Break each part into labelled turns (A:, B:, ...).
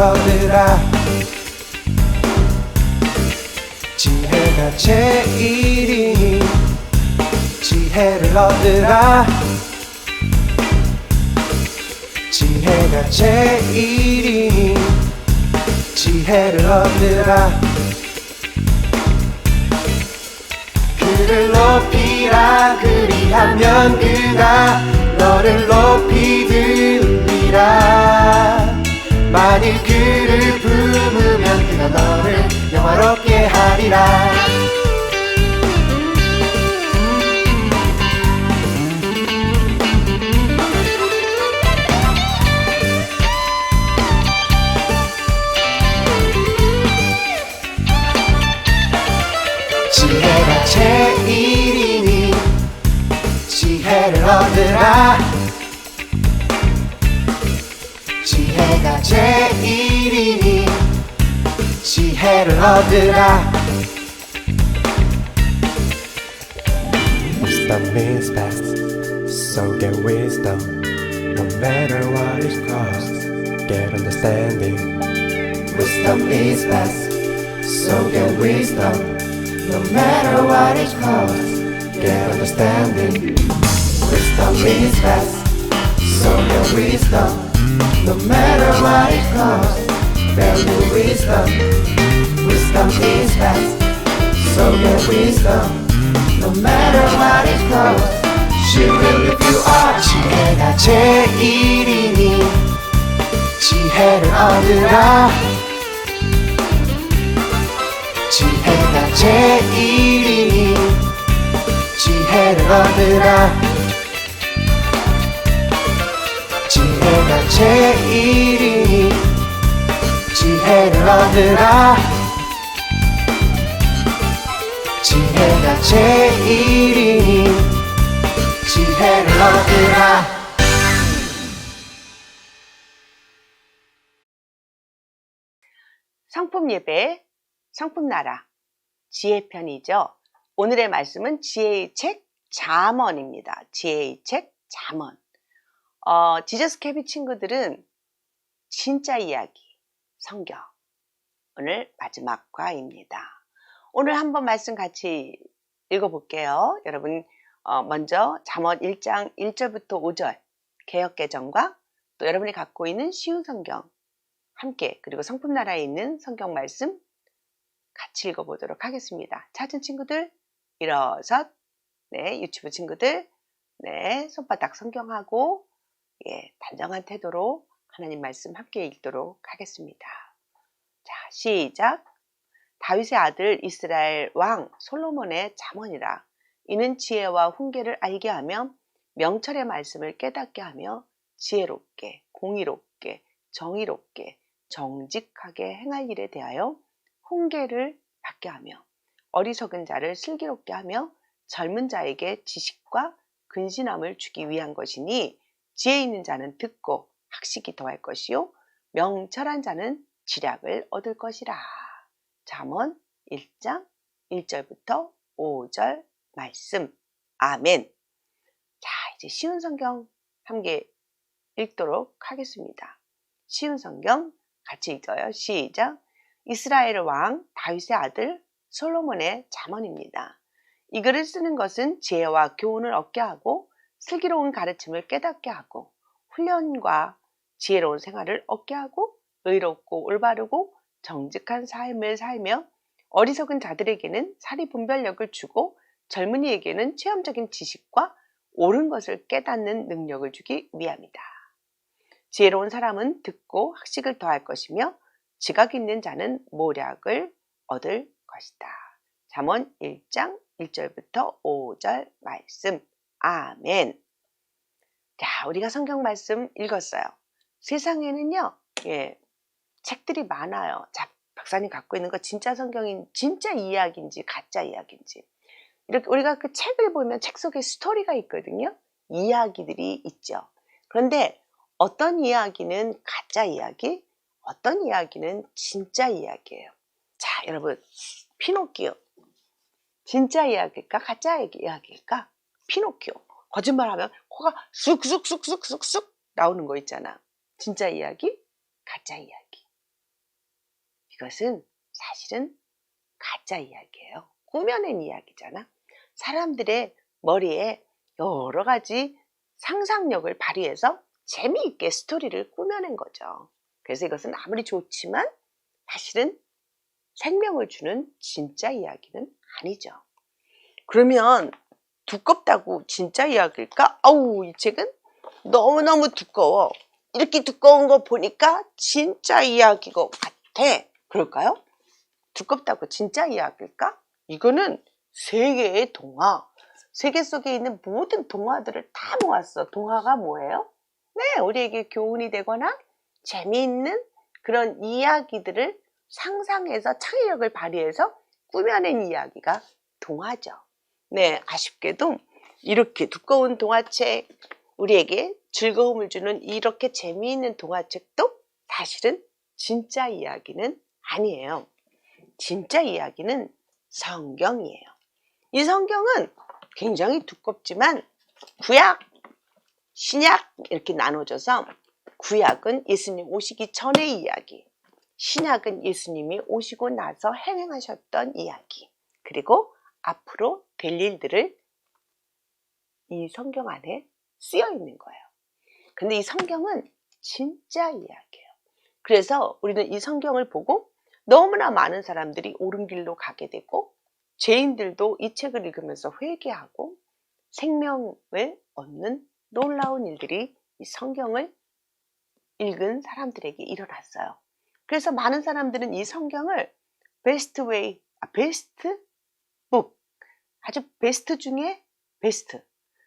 A: 얻으라 지혜가 제일이니 지혜를 얻으라. 지혜가 제일이니 지혜를 얻으라. 그를 높이라 그리하면 그가 너를 높이 들리라 만일 그를 품으면 그가 너를 영화롭게 하리라. 지혜가 제일이니 지혜를 얻으라 지혜가 제일이니 지혜를 얻으라 Wisdom is best, so get wisdom No matter what it costs, get understanding Wisdom is best, so get wisdom No matter what it costs, get understanding Wisdom is best, so get wisdom No matter what it costs, value wisdom Wisdom is best, so get wisdom No matter what it costs, she will lift you up 지혜가 제일이니 지혜를 얻으라 지혜가 제일이니 지혜를 얻으라 지혜가 제일이니 지혜를 얻으라 지혜가 제일이니 지혜를 얻으라
B: 상품 예배, 상품 나라, 지혜 편이죠. 오늘의 말씀은 지혜의 책 잠언입니다. 지혜의 책 잠언. 어, 지저스 캐비 친구들은 진짜 이야기, 성경. 오늘 마지막 과입니다. 오늘 한번 말씀 같이 읽어볼게요. 여러분, 어, 먼저 잠언 1장 1절부터 5절 개혁개정과 또 여러분이 갖고 있는 쉬운 성경 함께 그리고 성품 나라에 있는 성경 말씀 같이 읽어보도록 하겠습니다. 찾은 친구들 일어서 네 유튜브 친구들 네 손바닥 성경하고 예 단정한 태도로 하나님 말씀 함께 읽도록 하겠습니다. 자 시작. 다윗의 아들 이스라엘 왕 솔로몬의 잠언이라 이는 지혜와 훈계를 알게 하며 명철의 말씀을 깨닫게 하며 지혜롭게 공의롭게 정의롭게 정직하게 행할 일에 대하여 훈계를 받게 하며 어리석은 자를 슬기롭게 하며 젊은 자에게 지식과 근신함을 주기 위한 것이니 지혜 있는 자는 듣고 학식이 더할 것이요 명철한 자는 지략을 얻을 것이라. 잠언 1장 1절부터 5절 말씀. 아멘. 자, 이제 쉬운 성경 함께 읽도록 하겠습니다. 쉬운 성경 같이 읽어요. 시작. 이스라엘 왕 다윗의 아들 솔로몬의 잠언입니다. 이 글을 쓰는 것은 지혜와 교훈을 얻게 하고 슬기로운 가르침을 깨닫게 하고 훈련과 지혜로운 생활을 얻게 하고 의롭고 올바르고 정직한 삶을 살며 어리석은 자들에게는 사리 분별력을 주고 젊은이에게는 체험적인 지식과 옳은 것을 깨닫는 능력을 주기 위함이다. 지혜로운 사람은 듣고 학식을 더할 것이며 지각 있는 자는 모략을 얻을 것이다. 잠언 1장 1절부터 5절 말씀. 아멘. 자, 우리가 성경 말씀 읽었어요. 세상에는요, 예, 책들이 많아요. 자, 박사님 갖고 있는 거 진짜 성경인, 진짜 이야기인지 가짜 이야기인지. 이렇게 우리가 그 책을 보면 책 속에 스토리가 있거든요. 이야기들이 있죠. 그런데 어떤 이야기는 가짜 이야기, 어떤 이야기는 진짜 이야기예요. 자, 여러분, 피노키오. 진짜 이야기일까? 가짜 이야기일까? 피노키오. 거짓말하면 코가 쑥쑥쑥쑥쑥쑥 나오는 거 있잖아. 진짜 이야기? 가짜 이야기. 이것은 사실은 가짜 이야기예요. 꾸며낸 이야기잖아. 사람들의 머리에 여러 가지 상상력을 발휘해서 재미있게 스토리를 꾸며낸 거죠. 그래서 이것은 아무리 좋지만 사실은 생명을 주는 진짜 이야기는 아니죠. 그러면 두껍다고 진짜 이야기일까? 아우, 이 책은 너무너무 두꺼워. 이렇게 두꺼운 거 보니까 진짜 이야기인 것 같아. 그럴까요? 두껍다고 진짜 이야기일까? 이거는 세계의 동화. 세계 속에 있는 모든 동화들을 다 모았어. 동화가 뭐예요? 네, 우리에게 교훈이 되거나 재미있는 그런 이야기들을 상상해서 창의력을 발휘해서 꾸며낸 이야기가 동화죠. 네, 아쉽게도 이렇게 두꺼운 동화책, 우리에게 즐거움을 주는 이렇게 재미있는 동화책도 사실은 진짜 이야기는 아니에요. 진짜 이야기는 성경이에요. 이 성경은 굉장히 두껍지만 구약, 신약 이렇게 나눠져서 구약은 예수님 오시기 전의 이야기, 신약은 예수님이 오시고 나서 행행하셨던 이야기, 그리고 앞으로 될 일들을 이 성경 안에 쓰여 있는 거예요. 근데 이 성경은 진짜 이야기예요. 그래서 우리는 이 성경을 보고 너무나 많은 사람들이 옳은 길로 가게 되고 죄인들도 이 책을 읽으면서 회개하고 생명을 얻는 놀라운 일들이 이 성경을 읽은 사람들에게 일어났어요. 그래서 많은 사람들은 이 성경을 베스트 웨이, 아, 베스트 북, 아주 베스트 중에 베스트.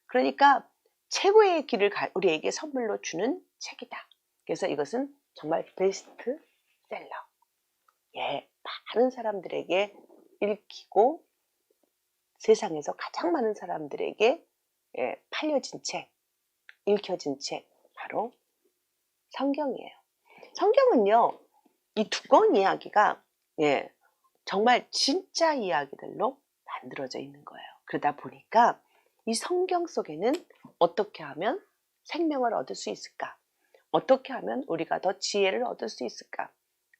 B: 그러니까 최고의 길을 우리에게 선물로 주는 책이다. 그래서 이것은 정말 베스트셀러. 예, 많은 사람들에게 읽히고 세상에서 가장 많은 사람들에게 예, 팔려진 책, 읽혀진 책, 바로 성경이에요. 성경은요, 이 두꺼운 이야기가 예, 정말 진짜 이야기들로 만들어져 있는 거예요. 그러다 보니까 이 성경 속에는 어떻게 하면 생명을 얻을 수 있을까? 어떻게 하면 우리가 더 지혜를 얻을 수 있을까?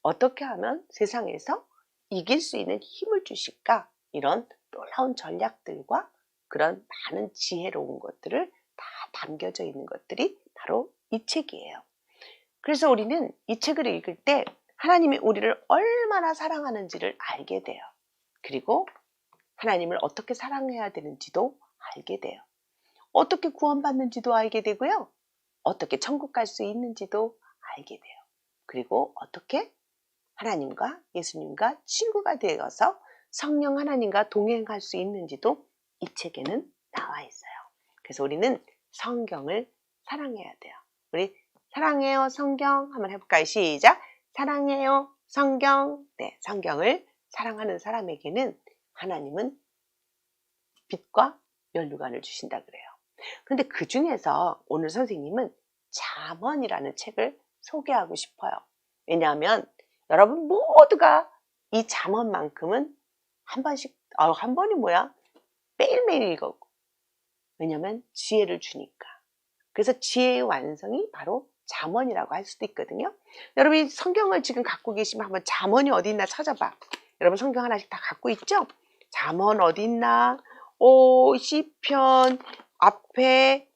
B: 어떻게 하면 세상에서 이길 수 있는 힘을 주실까? 이런 놀라운 전략들과 그런 많은 지혜로운 것들을 다 담겨져 있는 것들이 바로 이 책이에요. 그래서 우리는 이 책을 읽을 때 하나님이 우리를 얼마나 사랑하는지를 알게 돼요. 그리고 하나님을 어떻게 사랑해야 되는지도 알게 돼요. 어떻게 구원받는지도 알게 되고요. 어떻게 천국 갈 수 있는지도 알게 돼요. 그리고 어떻게 하나님과 예수님과 친구가 되어서 성령 하나님과 동행할 수 있는지도 이 책에는 나와 있어요. 그래서 우리는 성경을 사랑해야 돼요. 우리 사랑해요 성경 한번 해볼까요? 시작. 사랑해요 성경. 네, 성경을 사랑하는 사람에게는 하나님은 빛과 면류관을 주신다 그래요. 그런데 그 중에서 오늘 선생님은 잠언이라는 책을 소개하고 싶어요. 왜냐하면 여러분 모두가 이 잠언만큼은 한 번씩, 아, 한 번이 뭐야? 매일매일 읽고. 왜냐면 지혜를 주니까. 그래서 지혜의 완성이 바로 잠언이라고 할 수도 있거든요. 여러분이 성경을 지금 갖고 계시면 한번 잠언이 어디 있나 찾아봐. 여러분 성경 하나씩 다 갖고 있죠? 잠언 어디 있나? 오, 시편 앞에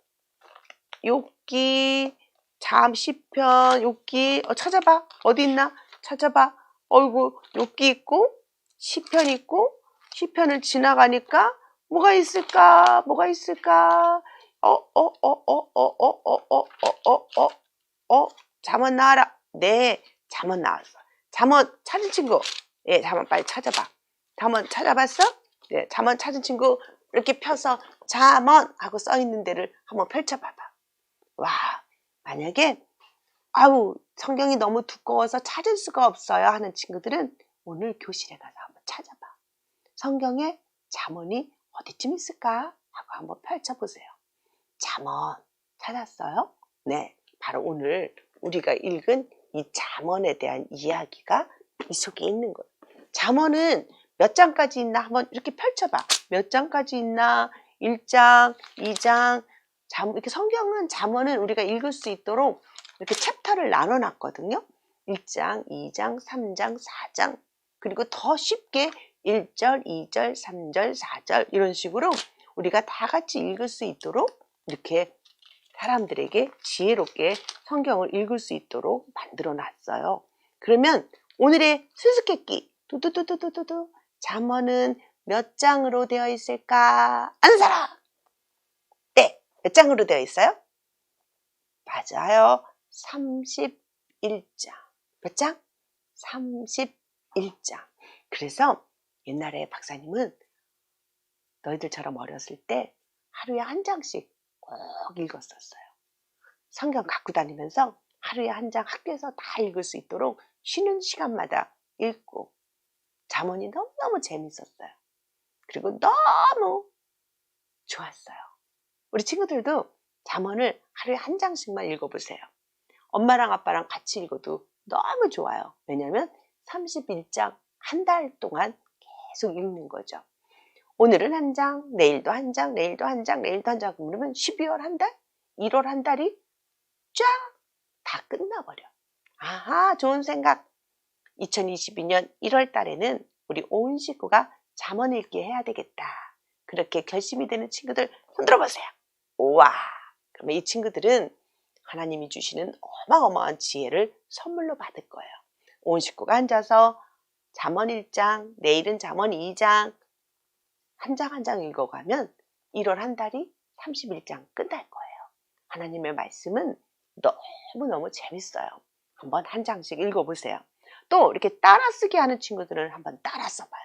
B: 욕기 잠 시편 욕기 어, 찾아봐. 어디 있나? 찾아봐. 어이구 욕기 있고 시편 있고 시편을 지나가니까 뭐가 있을까? 뭐가 있을까? 어, 어, 어, 어, 어, 어, 어, 어, 어, 어, 어, 어, 잠원 나와라. 네, 잠원 나왔어. 잠원 찾은 친구. 예, 잠원 빨리 찾아봐. 잠원 찾아봤어? 네, 잠원 찾은 친구 이렇게 펴서 잠원 하고 써 있는 데를 한번 펼쳐봐봐. 와, 만약에 아우 성경이 너무 두꺼워서 찾을 수가 없어요 하는 친구들은 오늘 교실에 가서 한번 찾아봐. 성경에 잠언이 어디쯤 있을까 하고 한번 펼쳐보세요. 잠언 찾았어요? 네, 바로 오늘 우리가 읽은 이 잠언에 대한 이야기가 이 속에 있는 거예요. 잠언은 몇 장까지 있나 한번 이렇게 펼쳐봐. 몇 장까지 있나? 1장, 2장, 잠, 이렇게 성경은 잠언은 우리가 읽을 수 있도록 이렇게 챕터를 나눠 놨거든요. 1장, 2장, 3장, 4장. 그리고 더 쉽게 1절, 2절, 3절, 4절 이런 식으로 우리가 다 같이 읽을 수 있도록 이렇게 사람들에게 지혜롭게 성경을 읽을 수 있도록 만들어 놨어요. 그러면 오늘의 수수께끼 두두두두두두 잠언은 몇 장으로 되어 있을까? 아는 사람! 네, 몇 장으로 되어 있어요? 맞아요. 31장. 몇 장? 31장. 그래서 옛날에 박사님은 너희들처럼 어렸을 때 하루에 한 장씩 꼭 읽었었어요. 성경 갖고 다니면서 하루에 한 장 학교에서 다 읽을 수 있도록 쉬는 시간마다 읽고 잠언이 너무너무 재밌었어요. 그리고 너무 좋았어요. 우리 친구들도 잠언을 하루에 한 장씩만 읽어보세요. 엄마랑 아빠랑 같이 읽어도 너무 좋아요. 왜냐하면 31장 한 달 동안 계속 읽는 거죠. 오늘은 한 장, 내일도 한 장, 내일도 한 장, 내일도 한 장. 그러면 12월 한 달, 1월 한 달이 쫙 다 끝나버려. 아하, 좋은 생각. 2022년 1월 달에는 우리 온 식구가 잠언 읽기 해야 되겠다. 그렇게 결심이 되는 친구들 손들어 보세요. 우와. 그러면 이 친구들은 하나님이 주시는 어마어마한 지혜를 선물로 받을 거예요. 온 식구가 앉아서 잠언 1장, 내일은 잠언 2장, 한 장 한 장 읽어가면 1월 한 달이 31장 끝날 거예요. 하나님의 말씀은 너무너무 재밌어요. 한번 한 장씩 읽어보세요. 또 이렇게 따라 쓰기 하는 친구들은 한번 따라 써봐요.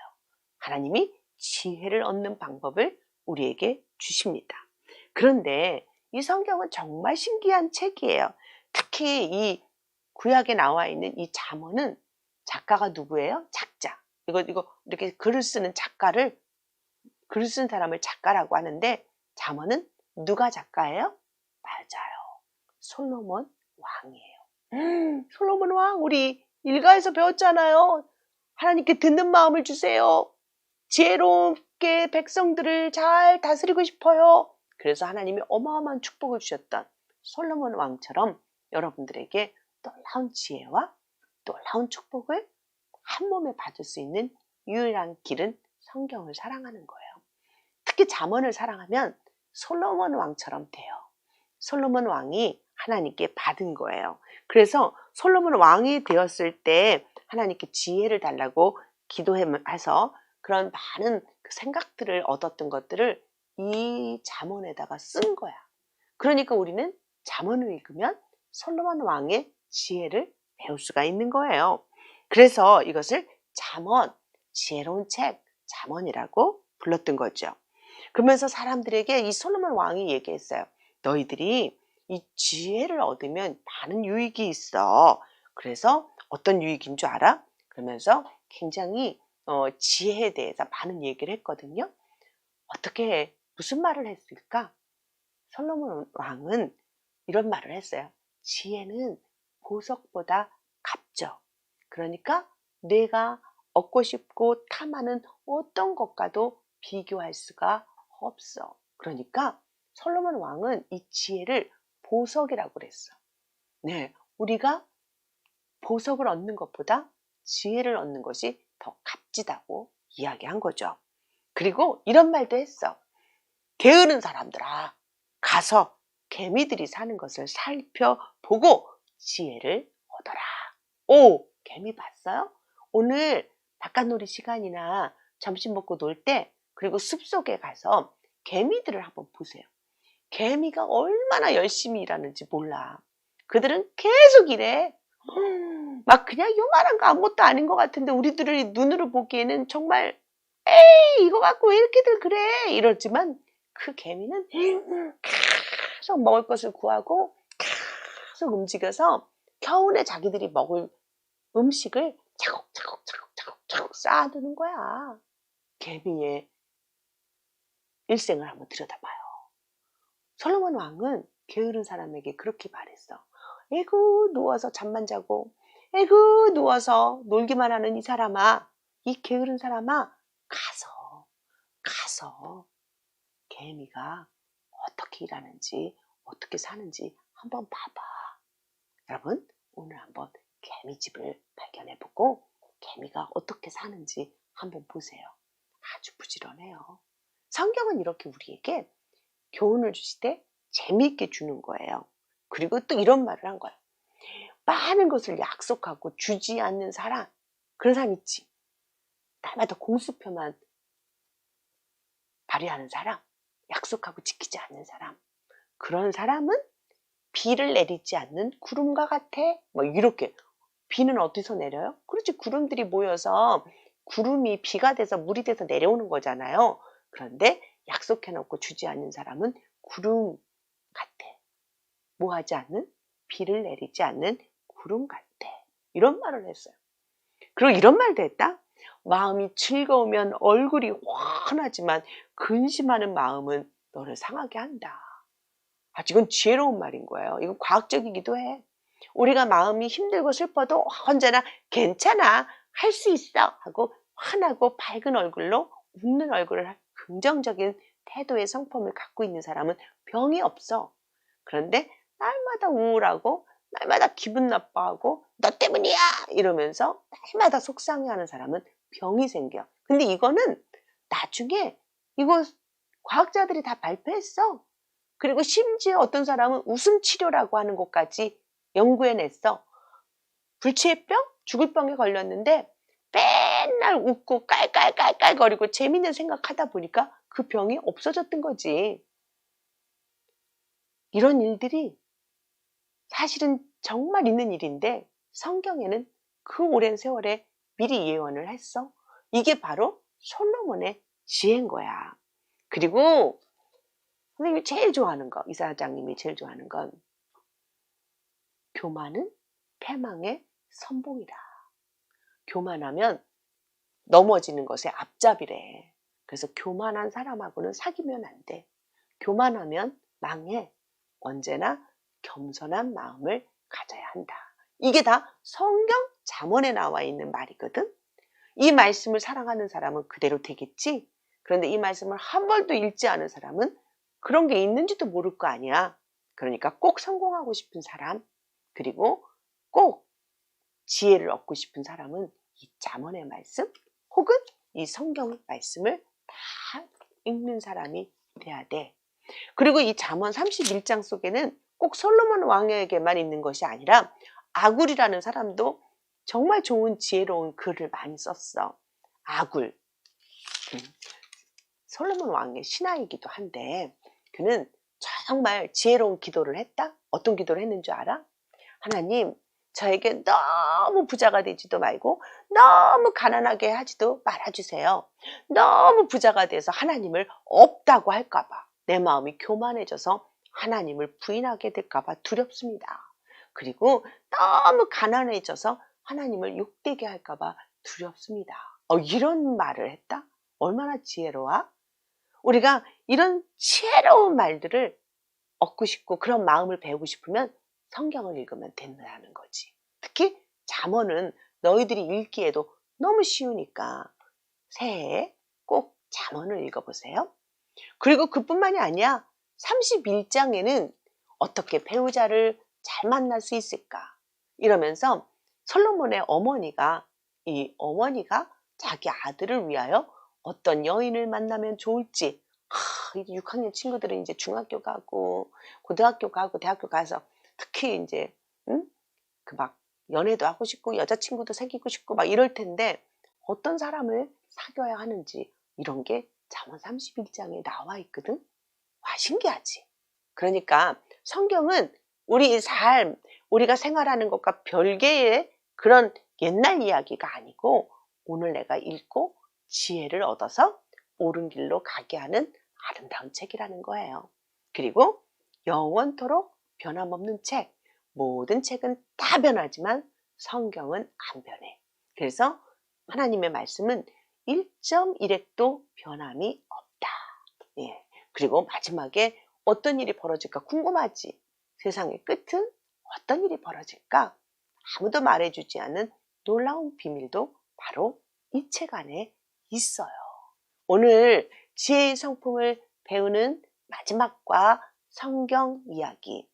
B: 하나님이 지혜를 얻는 방법을 우리에게 주십니다. 그런데 이 성경은 정말 신기한 책이에요. 특히 이 구약에 나와 있는 이 잠언은 작가가 누구예요? 작자. 이거 이거 이렇게 글을 쓰는 작가를 글을 쓴 사람을 작가라고 하는데 잠언은 누가 작가예요? 맞아요. 솔로몬 왕이에요. 음, 솔로몬 왕 우리 일가에서 배웠잖아요. 하나님께 듣는 마음을 주세요. 지혜롭게 백성들을 잘 다스리고 싶어요. 그래서 하나님이 어마어마한 축복을 주셨던 솔로몬 왕처럼 여러분들에게 놀라운 지혜와 놀라운 축복을 한 몸에 받을 수 있는 유일한 길은 성경을 사랑하는 거예요. 특히 잠언을 사랑하면 솔로몬 왕처럼 돼요. 솔로몬 왕이 하나님께 받은 거예요. 그래서 솔로몬 왕이 되었을 때 하나님께 지혜를 달라고 기도해서 그런 많은 그 생각들을 얻었던 것들을 이 잠언에다가 쓴 거야. 그러니까 우리는 잠언을 읽으면 솔로몬 왕의 지혜를 배울 수가 있는 거예요. 그래서 이것을 잠언, 지혜로운 책, 잠언이라고 불렀던 거죠. 그러면서 사람들에게 이 솔로몬 왕이 얘기했어요. 너희들이 이 지혜를 얻으면 많은 유익이 있어. 그래서 어떤 유익인 줄 알아? 그러면서 굉장히 어, 지혜에 대해서 많은 얘기를 했거든요. 어떻게 무슨 말을 했을까? 솔로몬 왕은 이런 말을 했어요. 지혜는 보석보다 값져. 그러니까 내가 얻고 싶고 탐하는 어떤 것과도 비교할 수가 없어. 그러니까 솔로몬 왕은 이 지혜를 보석이라고 그랬어. 네, 우리가 보석을 얻는 것보다 지혜를 얻는 것이 더 값지다고 이야기한 거죠. 그리고 이런 말도 했어. 게으른 사람들아, 가서 개미들이 사는 것을 살펴보고 지혜를 얻어라. 오, 개미 봤어요? 오늘 바깥놀이 시간이나 점심 먹고 놀 때, 그리고 숲속에 가서 개미들을 한번 보세요. 개미가 얼마나 열심히 일하는지 몰라. 그들은 계속 일해. 막 그냥 요만한 거 아무것도 아닌 것 같은데 우리들이 눈으로 보기에는 정말 에이 이거 갖고 왜 이렇게들 그래 이러지만 그 개미는 계속 먹을 것을 구하고 계속 움직여서 겨우내 자기들이 먹을 음식을 차곡차곡 차곡차곡 차곡 쌓아두는 거야. 개미의 일생을 한번 들여다봐요. 솔로몬 왕은 게으른 사람에게 그렇게 말했어. 에구 누워서 잠만 자고 에구 누워서 놀기만 하는 이 사람아 이 게으른 사람아 가서 가서 개미가 어떻게 일하는지 어떻게 사는지 한번 봐봐. 여러분 오늘 한번 개미집을 발견해보고 개미가 어떻게 사는지 한번 보세요. 아주 부지런해요. 성경은 이렇게 우리에게 교훈을 주실 때 재미있게 주는 거예요. 그리고 또 이런 말을 한 거예요. 많은 것을 약속하고 주지 않는 사람, 그런 사람 있지. 날마다 공수표만 발휘하는 사람, 약속하고 지키지 않는 사람. 그런 사람은 비를 내리지 않는 구름과 같아. 뭐 이렇게. 비는 어디서 내려요? 그렇지. 구름들이 모여서 구름이 비가 돼서 물이 돼서 내려오는 거잖아요. 그런데 약속해놓고 주지 않는 사람은 구름 같아. 뭐 하지 않는? 비를 내리지 않는 구름 같아. 이런 말을 했어요. 그리고 이런 말도 했다. 마음이 즐거우면 얼굴이 환하지만 근심하는 마음은 너를 상하게 한다. 아, 이건 지혜로운 말인 거예요. 이건 과학적이기도 해. 우리가 마음이 힘들고 슬퍼도 언제나 괜찮아. 할 수 있어. 하고 환하고 밝은 얼굴로 웃는 얼굴을 긍정적인 태도의 성품을 갖고 있는 사람은 병이 없어. 그런데 날마다 우울하고 날마다 기분 나빠하고 너 때문이야 이러면서 날마다 속상해하는 사람은 병이 생겨. 근데 이거는 나중에 이거 과학자들이 다 발표했어. 그리고 심지어 어떤 사람은 웃음 치료라고 하는 것까지 연구해냈어. 불치해병? 죽을 병에 걸렸는데 맨날 웃고 깔깔깔깔거리고 재밌는 생각하다 보니까 그 병이 없어졌던 거지. 이런 일들이 사실은 정말 있는 일인데 성경에는 그 오랜 세월에 미리 예언을 했어. 이게 바로 솔로몬의 지혜인 거야. 그리고 선생님이 제일 좋아하는 거, 이사장님이 제일 좋아하는 건 교만은 패망의 선봉이다. 교만하면 넘어지는 것에 앞잡이래. 그래서 교만한 사람하고는 사귀면 안 돼. 교만하면 망해. 언제나 겸손한 마음을 가져야 한다. 이게 다 성경 잠언에 나와 있는 말이거든. 이 말씀을 사랑하는 사람은 그대로 되겠지. 그런데 이 말씀을 한 번도 읽지 않은 사람은 그런 게 있는지도 모를 거 아니야. 그러니까 꼭 성공하고 싶은 사람, 그리고 꼭 지혜를 얻고 싶은 사람은 이 잠언의 말씀 혹은 이 성경 말씀을 다 읽는 사람이 돼야 돼. 그리고 이 잠언 31장 속에는 꼭 솔로몬 왕에게만 있는 것이 아니라 아굴이라는 사람도 정말 좋은 지혜로운 글을 많이 썼어. 아굴. 음, 솔로몬 왕의 신하이기도 한데 그는 정말 지혜로운 기도를 했다. 어떤 기도를 했는 줄 알아? 하나님, 저에게 너무 부자가 되지도 말고 너무 가난하게 하지도 말아주세요. 너무 부자가 돼서 하나님을 없다고 할까봐 내 마음이 교만해져서 하나님을 부인하게 될까봐 두렵습니다. 그리고 너무 가난해져서 하나님을 욕되게 할까봐 두렵습니다. 어, 이런 말을 했다? 얼마나 지혜로워? 우리가 이런 지혜로운 말들을 얻고 싶고 그런 마음을 배우고 싶으면 성경을 읽으면 된다는 거지. 특히 잠언은 너희들이 읽기에도 너무 쉬우니까 새해에 꼭 잠언을 읽어보세요. 그리고 그뿐만이 아니야. 31장에는 어떻게 배우자를 잘 만날 수 있을까? 이러면서 솔로몬의 어머니가 이 어머니가 자기 아들을 위하여 어떤 여인을 만나면 좋을지 하, 이제 6학년 친구들은 이제 중학교 가고 고등학교 가고 대학교 가서 특히 이제 응? 그 막 연애도 하고 싶고 여자친구도 사귀고 싶고 막 이럴 텐데 어떤 사람을 사귀어야 하는지 이런 게 잠언 31장에 나와 있거든. 와 신기하지. 그러니까 성경은 우리 삶, 우리가 생활하는 것과 별개의 그런 옛날 이야기가 아니고 오늘 내가 읽고 지혜를 얻어서 옳은 길로 가게 하는 아름다운 책이라는 거예요. 그리고 영원토록 변함없는 책. 모든 책은 다 변하지만 성경은 안 변해. 그래서 하나님의 말씀은 1.1핵도 변함이 없다. 예. 그리고 마지막에 어떤 일이 벌어질까 궁금하지? 세상의 끝은 어떤 일이 벌어질까? 아무도 말해주지 않은 놀라운 비밀도 바로 이 책 안에 있어요. 오늘 지혜의 성품을 배우는 마지막과 성경 이야기.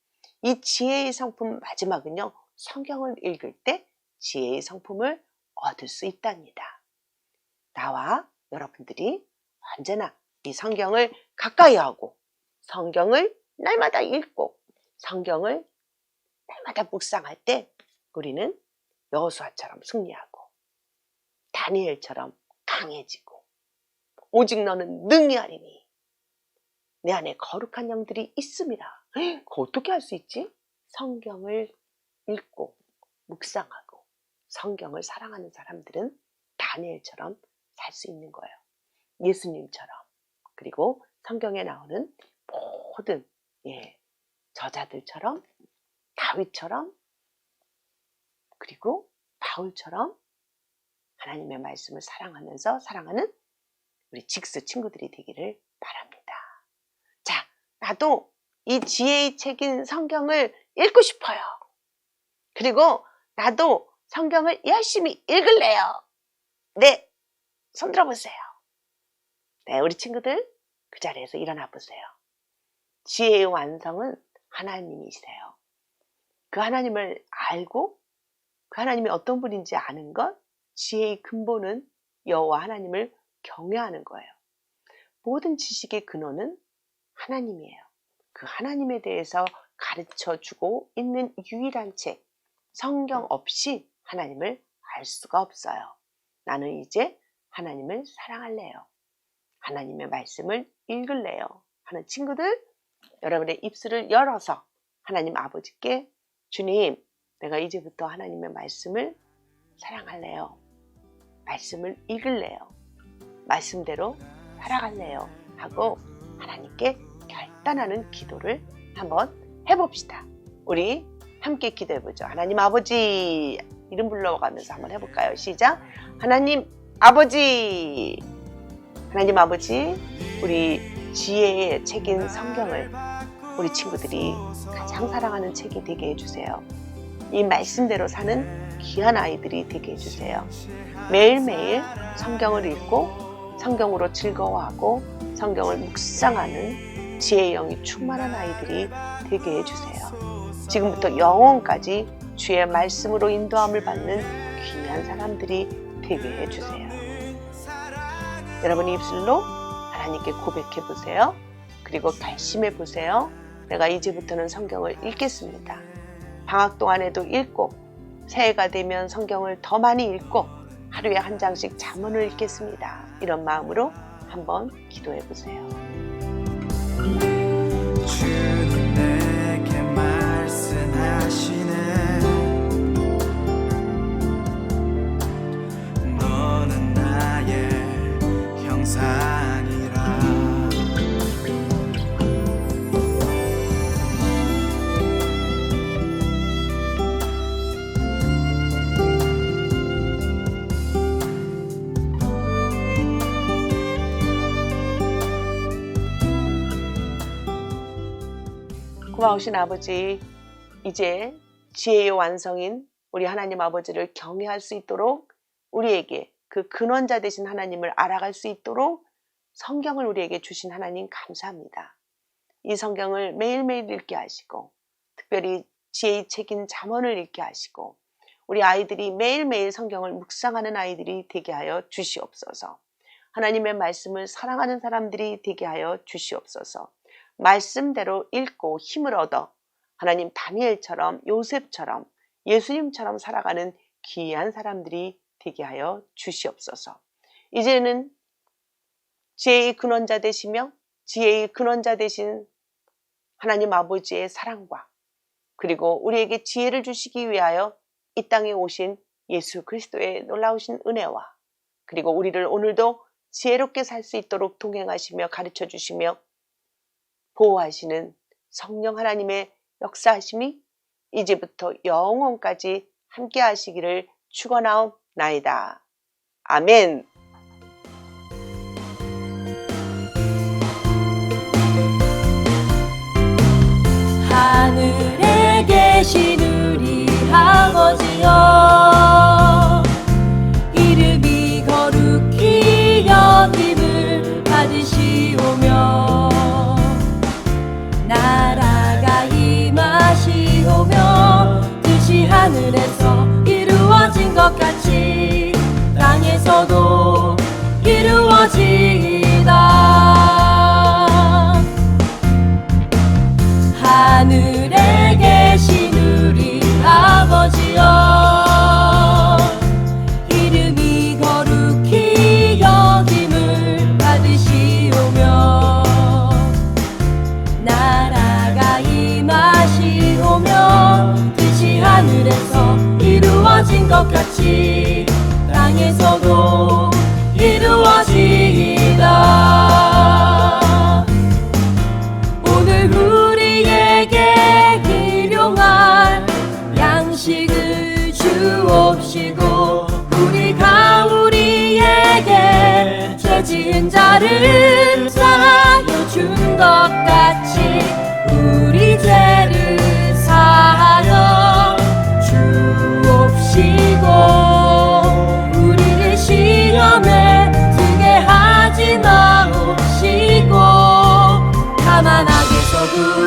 B: 이 지혜의 성품 마지막은요, 성경을 읽을 때 지혜의 성품을 얻을 수 있답니다. 나와 여러분들이 언제나 이 성경을 가까이 하고 성경을 날마다 읽고 성경을 날마다 묵상할 때 우리는 여호수아처럼 승리하고 다니엘처럼 강해지고 오직 너는 능히 하리니 내 안에 거룩한 영들이 있습니다. 그거 어떻게 할 수 있지? 성경을 읽고 묵상하고 성경을 사랑하는 사람들은 다니엘처럼 살 수 있는 거예요. 예수님처럼 그리고 성경에 나오는 모든 예, 저자들처럼 다윗처럼 그리고 바울처럼 하나님의 말씀을 사랑하면서 사랑하는 우리 직스 친구들이 되기를 바랍니다. 자, 나도 이 지혜의 책인 성경을 읽고 싶어요. 그리고 나도 성경을 열심히 읽을래요. 네, 손 들어보세요. 네, 우리 친구들 그 자리에서 일어나 보세요. 지혜의 완성은 하나님이세요. 그 하나님을 알고 그 하나님이 어떤 분인지 아는 것, 지혜의 근본은 여호와 하나님을 경외하는 거예요. 모든 지식의 근원은 하나님이에요. 그 하나님에 대해서 가르쳐 주고 있는 유일한 책, 성경 없이 하나님을 알 수가 없어요. 나는 이제 하나님을 사랑할래요. 하나님의 말씀을 읽을래요. 하는 친구들, 여러분의 입술을 열어서 하나님 아버지께 주님, 내가 이제부터 하나님의 말씀을 사랑할래요. 말씀을 읽을래요. 말씀대로 살아갈래요. 하고 하나님께 결단하는 기도를 한번 해봅시다. 우리 함께 기도해보죠. 하나님 아버지 이름 불러가면서 한번 해볼까요? 시작. 하나님 아버지 하나님 아버지 우리 지혜의 책인 성경을 우리 친구들이 가장 사랑하는 책이 되게 해주세요. 이 말씀대로 사는 귀한 아이들이 되게 해주세요. 매일매일 성경을 읽고 성경으로 즐거워하고 성경을 묵상하는 지혜의 영이 충만한 아이들이 되게 해주세요. 지금부터 영원까지 주의 말씀으로 인도함을 받는 귀한 사람들이 되게 해주세요. 여러분 입술로 하나님께 고백해 보세요. 그리고 결심해 보세요. 내가 이제부터는 성경을 읽겠습니다. 방학 동안에도 읽고 새해가 되면 성경을 더 많이 읽고 하루에 한 장씩 잠언을 읽겠습니다. 이런 마음으로 한번 기도해 보세요.
C: 주
B: 고마우신 아버지, 이제 지혜의 완성인 우리 하나님 아버지를 경외할 수 있도록 우리에게 그 근원자 되신 하나님을 알아갈 수 있도록 성경을 우리에게 주신 하나님 감사합니다. 이 성경을 매일매일 읽게 하시고 특별히 지혜의 책인 잠언을 읽게 하시고 우리 아이들이 매일매일 성경을 묵상하는 아이들이 되게 하여 주시옵소서. 하나님의 말씀을 사랑하는 사람들이 되게 하여 주시옵소서. 말씀대로 읽고 힘을 얻어 하나님 다니엘처럼 요셉처럼 예수님처럼 살아가는 귀한 사람들이 되게 하여 주시옵소서. 이제는 지혜의 근원자 되시며 지혜의 근원자 되신 하나님 아버지의 사랑과 그리고 우리에게 지혜를 주시기 위하여 이 땅에 오신 예수 그리스도의 놀라우신 은혜와 그리고 우리를 오늘도 지혜롭게 살 수 있도록 동행하시며 가르쳐 주시며 보호하시는 성령 하나님의 역사하심이 이제부터 영원까지 함께 하시기를 축원하옵나이다. 아멘.
D: 하늘에 계신 우리 아버지 记忆。 마